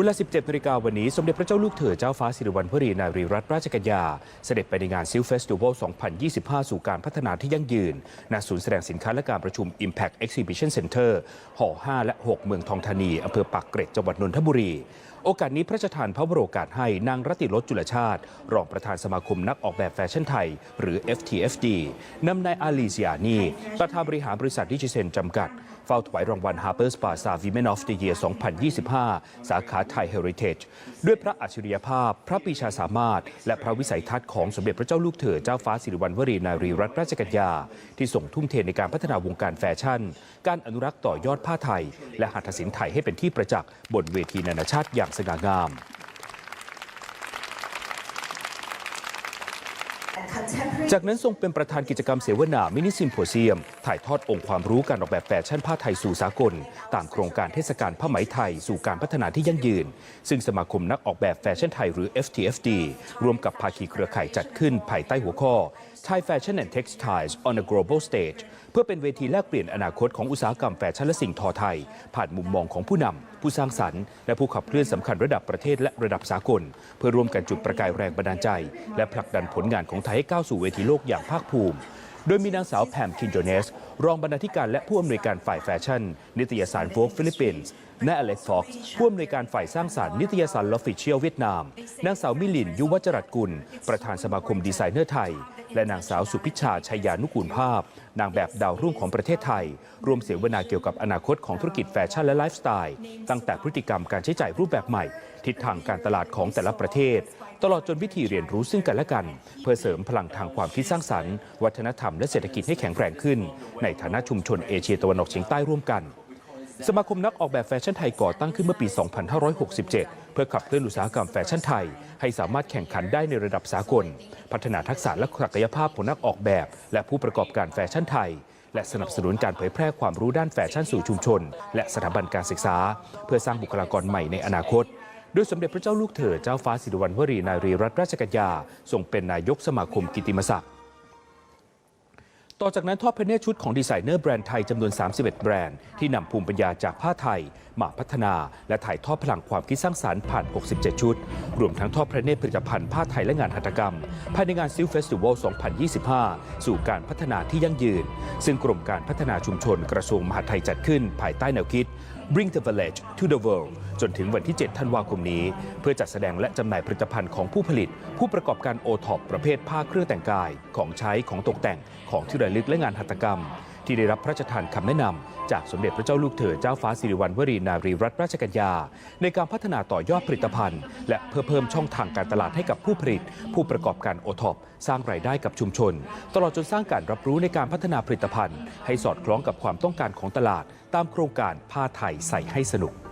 เวลา 17นาฬิกาวันนี้ สมเด็จพระเจ้าลูกเธอเจ้าฟ้าสิริวัณวรีนารีรัตนราชกัญญา เสด็จไปในงานซิลเฟสติวัล 2025 สู่การพัฒนาที่ยั่งยืน ณ ศูนย์แสดงสินค้าและการประชุม Impact Exhibition Center หอ 5 และ 6 เมืองทองธานีอำเภอปากเกร็ดจังหวัดนนทบุรี โอกาสนี้พระราชทานพระวโรกาสให้นางรัติรสจุลชาติ รองประธานสมาคมนักออกแบบแฟชั่นไทย หรือ FTFD นำนายอาลีเซียนีประธานบริหารบริษัทดิจิเซนจำกัด เฝ้าถวายรางวัล Harper's Bazaar Women of the Year 2025 สาขาไทยเฮอริเทจด้วยพระอัจฉริยภาพ พระปีชาสามารถ และพระวิสัยทัศน์ของสมเด็จพระเจ้าลูกเธอเจ้าฟ้าสิริวัณวรีนารีรัตนราชกัญญา ที่ส่งทุ่มเทในการพัฒนาวงการแฟชั่น การอนุรักษ์ต่อยอดผ้าไทย และหัตถศิลป์ไทยให้เป็นที่ประจักษ์บนเวทีนานาชาติอย่างสง่างาม จากนั้นทรงเป็นประธานกิจกรรมเสวนามินิซิมโพเซียม ถ่ายทอดองค์ความรู้การออกแบบแฟชั่นผ้าไทยสู่สากล ตามโครงการเทศกาลผ้าไหมไทยสู่การพัฒนาที่ยั่งยืน ซึ่งสมาคมนักออกแบบแฟชั่นไทยหรือ FTFD ร่วมกับภาคีเครือข่ายจัดขึ้นภายใต้หัวข้อ Thai Fashion and Textiles on a Global Stage เพื่อเป็นเวทีแลกเปลี่ยนอนาคตของอุตสาหกรรมแฟชั่นและสิ่งทอไทย ผ่านมุมมองของผู้นำผู้สร้างสรรค์ และผู้ขับเคลื่อนสำคัญระดับประเทศและระดับสากล เพื่อร่วมกันจุดประกายแรงบันดาลใจ และผลักดันผลงานของไทยให้ก้าวสู่เวทีโลกอย่างภาคภูมิ โดยมีนางสาวแพมคินโจเนส รองบรรณาธิการและผู้อำนวยการฝ่ายแฟชั่น นิตยสารโฟกฟิลิปปินส์และอเล็กฟ็อกซ์ผู้อำนวยการฝ่ายสร้างสารรค์นิตยสารลอฟฟิเชียลเวียดนาม นางสาวมิลิน ยุวจรัตกุล ประธานสมาคมดีไซเนอร์ไทย และนางสาวสุพิชาชัยยานุกูลภาพ นางแบบดาวรุ่งของประเทศไทย รวมเสวนาเกี่ยวกับอนาคตของธุรกิจแฟชั่นและไลฟ์สไตล์ ตั้งแต่พฤติกรรมการใช้จ่ายรูปแบบใหม่ ทิศทางการตลาดของแต่ละประเทศ ตลอดจนวิธีเรียนรู้ซึ่งกันและกัน เพื่อเสริมพลังทางความคิดสร้างสรรค์ วัฒนธรรมและเศรษฐกิจให้แข็งแกร่งขึ้น ในฐานะชุมชนเอเชียตะวันออกเฉียงใต้ร่วมกันสมาคมนักออกแบบแฟชั่นไทยก่อตั้งขึ้นเมื่อปี 2567 พื่อขับเคลื่อนอุตสาหกรรมแฟชั่นไทย ให้สามารถแข่งขันได้ในระดับสากล พัฒนาทักษะและศักยภาพของนักออกแบบ และผู้ประกอบการแฟชั่นไทย และสนับสนุนการเผยแพร่ความรู้ด้านแฟชั่นสู่ชุมชน และสถาบันการศึกษา เพื่อสร้างบุคลากรใหม่ในอนาคตโดยสมเด็จพระเจ้าลูกเธอเจ้าฟ้าสิริวัณวรีนารีรัตนราชกัญญาทรงเป็นนายกสมาคมกิตติมศักดิ์ ต่อจากนั้นทอดพระเนตรชุดของดีไซเนอร์แบรนด์ไทยจำนวน 31 แบรนด์ ที่นำภูมิปัญญาจากผ้าไทย มาพัฒนา และถ่ายทอดพลังความคิดสร้างสรรค์ผ่าน 67 ชุด รวมทั้งทอดพระเนตรผลิตภัณฑ์ผ้าไทยและงานหัตถกรรม ภายในงานซิลเฟสติวัล 2025 สู่การพัฒนาที่ยั่งยืน ซึ่งกรมการพัฒนาชุมชนกระทรวงมหาดไทยจัดขึ้นภายใต้แนวคิด Bring the Village to the World จนถึงวันที่ 7 ธันวาคมนี้ เพื่อจัดแสดงและจำหน่ายผลิตภัณฑ์ของผู้ผลิต ผู้ประกอบการโอท็อปประเภทผ้าเครื่องแต่งกาย ของใช้ของตกแต่งของที่ระลึกและงานหัตถกรรม ที่ได้รับพระราชทานคำแนะนำจากสมเด็จพระเจ้าลูกเธอเจ้าฟ้าสิริวัณวรีนารีรัตนราชกัญญา ในการพัฒนาต่อยอดผลิตภัณฑ์ และเพื่อเพิ่มช่องทางการตลาดให้กับผู้ผลิต ผู้ประกอบการโอท็อปสร้างรายได้กับชุมชน ตลอดจนสร้างการรับรู้ในการพัฒนาผลิตภัณฑ์ ให้สอดคล้องกับความต้องการของตลาด ตามโครงการผ้าไทยใส่ให้สนุก